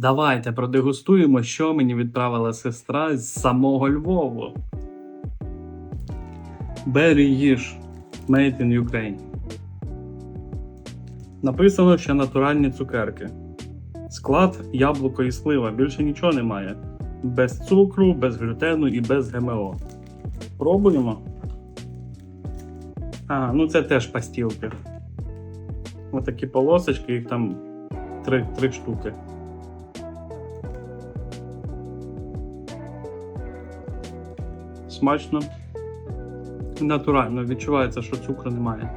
Давайте продегустуємо, що мені відправила сестра з самого Львову. Berry їж Made in Ukraine. Написано, що натуральні цукерки. Склад яблуко і слива. Більше нічого немає. Без цукру, без глютену і без ГМО. Пробуємо. А, ну це теж пастілки. Ось такі полосочки, їх там три, три штуки. Смачно. Натурально, відчувається, що цукру немає.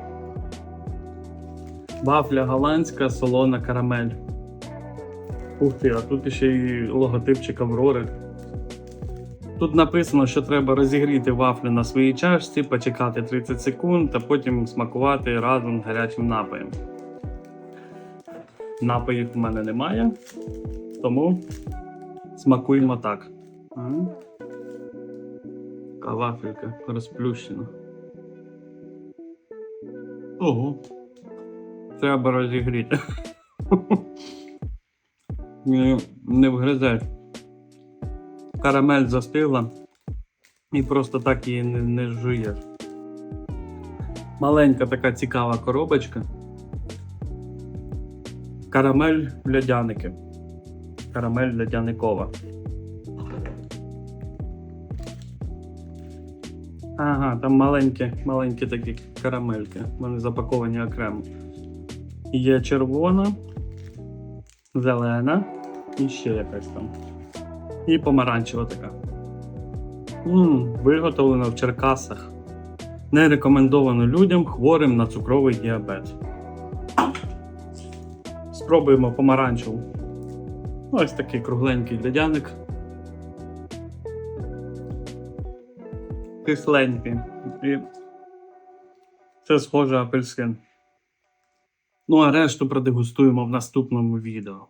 Вафля голландська, солона карамель. Ух ти, а тут ще й логотипчик Аврори. Тут написано, що треба розігріти вафлю на своїй чашці, почекати 30 секунд, а потім смакувати разом з гарячим напоєм. Напоїв в мене немає, тому смакуємо так. Така вафелька розплющена. Ого. Треба розігріти. Не, вгризе. Карамель застигла і просто так її не, не жуєш. Маленька така цікава коробочка. Карамель льодяники. Карамель льодяникова. Ага, там маленькі, маленькі такі карамельки. Вони запаковані окремо. Є червона, зелена і ще якась там. І помаранчева така. Мм, виготовлено в Черкасах. Не рекомендовано людям хворим на цукровий діабет. Спробуємо помаранчеву. Ось такий кругленький льодяник. Кисленький. І це схоже апельсин. Ну а решту продегустуємо в наступному відео.